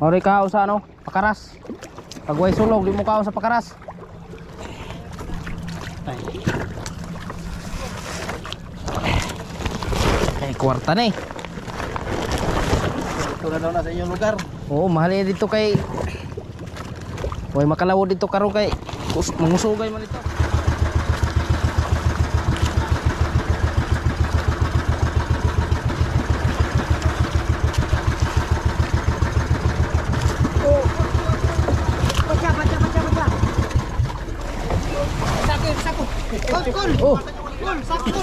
Ori ka sa ano, pakaras. Pagway sulog, di mo ka sa pakaras. Ay, kwarta na eh. Ito na daw na sa inyong lugar. Oo, mahal yan dito kay... Huwag makalawo dito karo kay... Mangusugay man ito. Kul. Oh, Kul, sakul.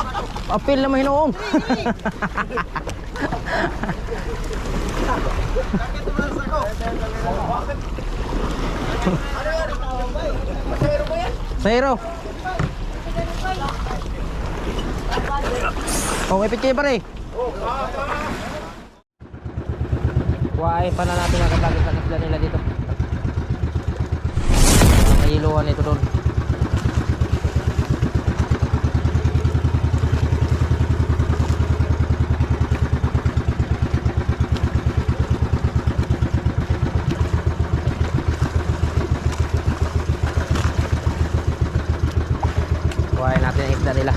apil na mahinoong. Zero. Oh, may pitchay pa rin. Why pa na natin ang kablagit sa kasla nila dito. May iluhan ito doon. Kuhain natin ang isda nila.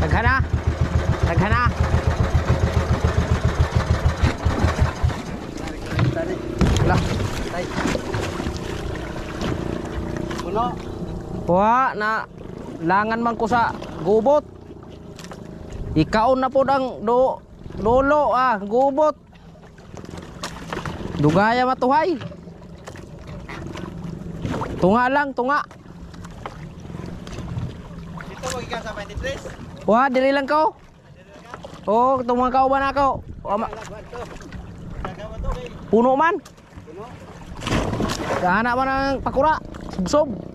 Naghana? Naghana? Wala. Puno. Wa na langan man ko sa gubot. Ikaon na po ang do lolo ah gubot. Dugaya matuhay. Tunga lang, tunga. Dito magikan sa 23. Wa dili lang ko. Oh, tunga ka ba na ko? Puno man. puno. Gana man ang pakura. Subsob.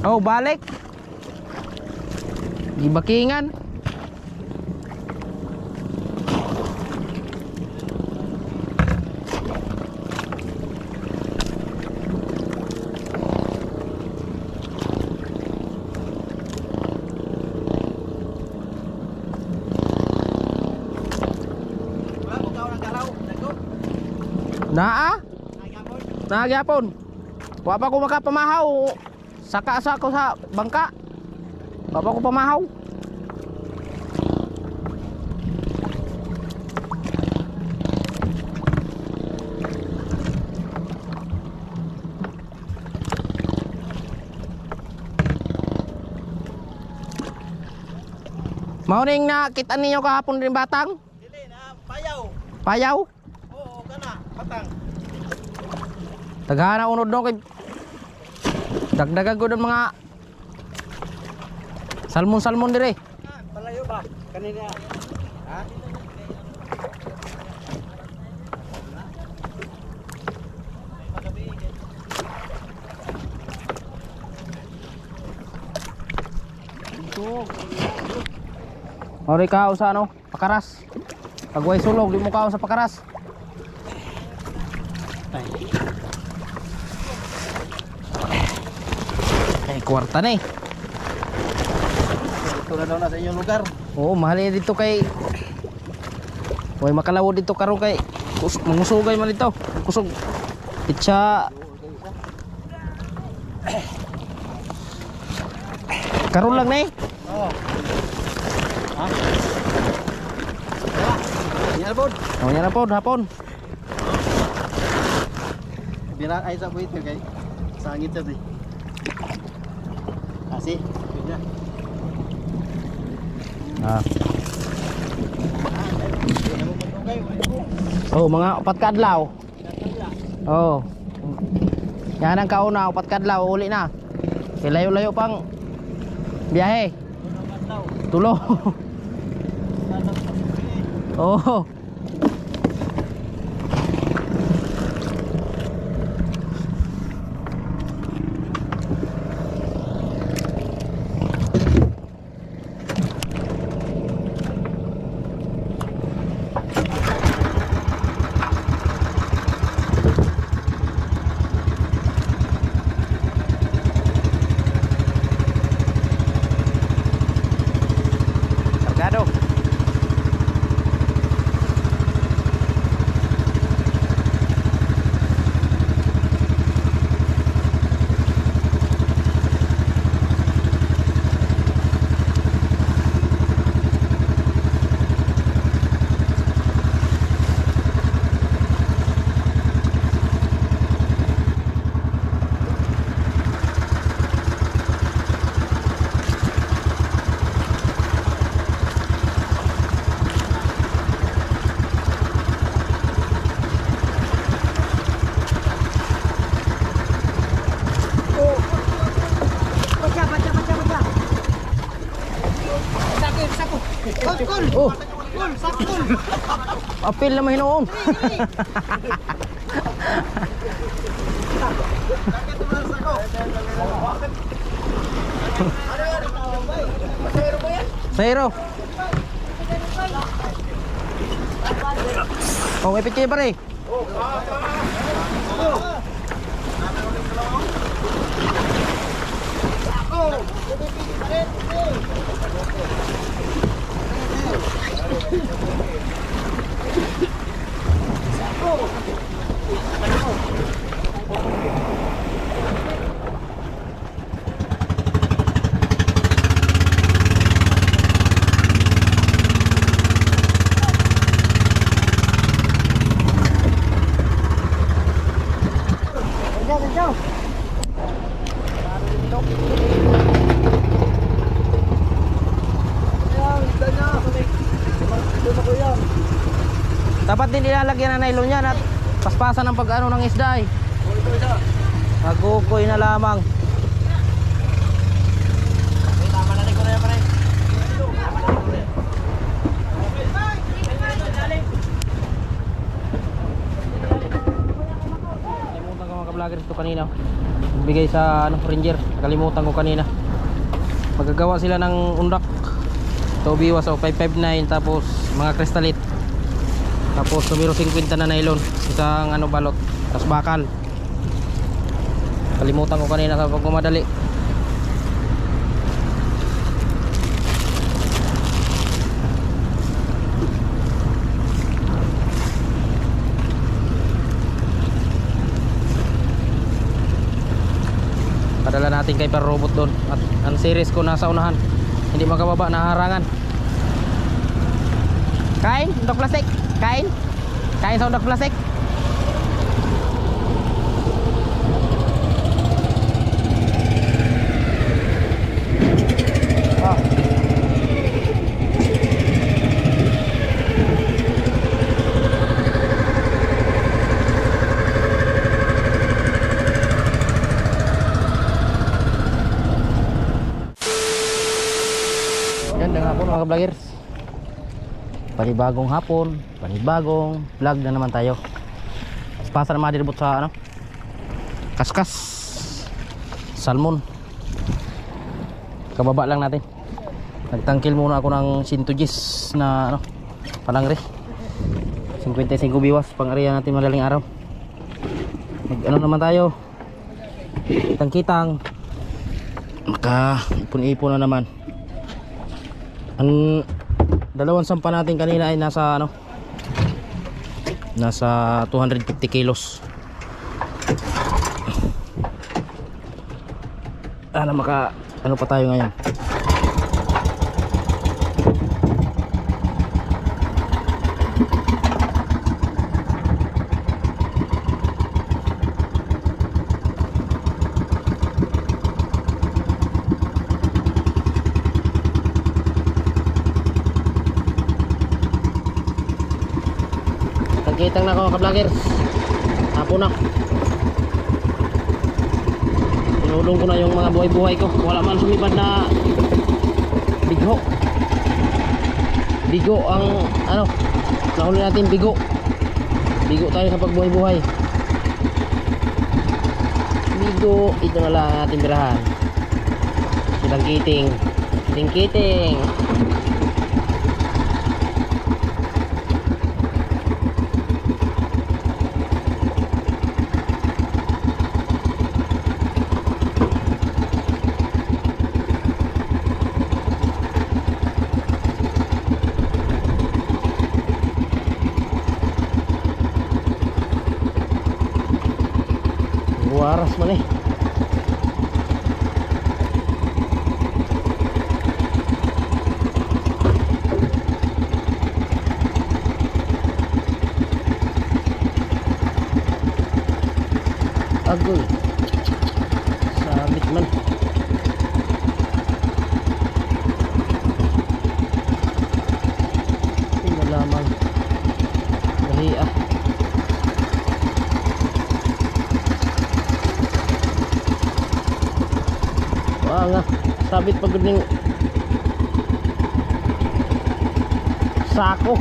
Oh, balik. Gibakingan. Wala mo kaon ang garaw. Dago. Naa, Ay gapon. nagyapon. Wa pa ko makapamahaw. Saka sa ako sa bangka. Wa pa ko pamahaw. Mauning nakita ninyo kahapon rin batang? Dili na payaw. Payaw? Oo, kana. Patang. Taghana unod no kay dagdagan ko doon mga salmon-salmon dire. Palayo ba? Kanina. Ha? Ori ka sa ano, pakaras. Pagway sulog, di mo ka sa pakaras. Kwarta na eh. Na daw na sa inyong lugar. Oo, mahal yan dito kay Huwag makalawo dito karon kay kus mangusugay man dito. Kusog. Pitsa. Karon lang na eh. Oo. Ha? Yan po. Oh, yan po, hapon. Bira ay sa buhit kay. Sangit sa di. Asi. Bigla. Ah. Matugay? Oh, mga upat kadlaw. Oh. Yan ang kauna, upat kadlaw, uli na. Kay layo-layo pang biyahe. Tulo. oh. Oh. Apil na mahinoong. Zero. Oh, may pitche pare. Sako! Ano? Dapat din ilalagyan ng nylon yan at paspasan ng pag-ano ng isda eh. Magukoy na lamang. Kalimutan ko kanina. Bigay sa ano, ranger. Nakalimutan ko kanina. Magagawa sila ng undak. Ito biwas o 559 tapos mga kristalit. Tapos numero 50 na nylon. Isang ano balot. Tapos bakal. Kalimutan ko kanina sa pagmamadali. Padala natin kay per robot doon at ang series ko nasa unahan. Hindi makababa naharangan. Kain, untuk plastik. Kain. Kain sa untuk plastik. Vloggers. Panibagong hapon, panibagong vlog na naman tayo. Pasa na madiribot sa ano? Kaskas. Salmon. Kababa lang natin. Nagtangkil muna ako ng 110 na ano, palangre. 55 biwas pang area natin madaling araw. Mag ano naman tayo? Kitang-kitang. Maka ipon-ipon na naman ang dalawang sampa natin kanina ay nasa ano nasa 250 kilos. Sana maka ano pa tayo ngayon Nagkitang na ako mga ka-vloggers Hapon na. Tinulong ko na yung mga buhay-buhay ko. Wala man sumipad na Bigo. Bigo ang ano Nahuli natin bigo. Bigo tayo sa pagbuhay-buhay. Bigo Ito na lang ang ating birahan. Silang kiting. Kiting kiting Waras man eh. Agoy. Sabit man. Tingnan lamang. Dali ah. Wah nga, sabit pagod ning sako.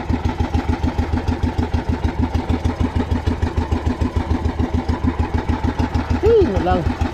Hey, lang.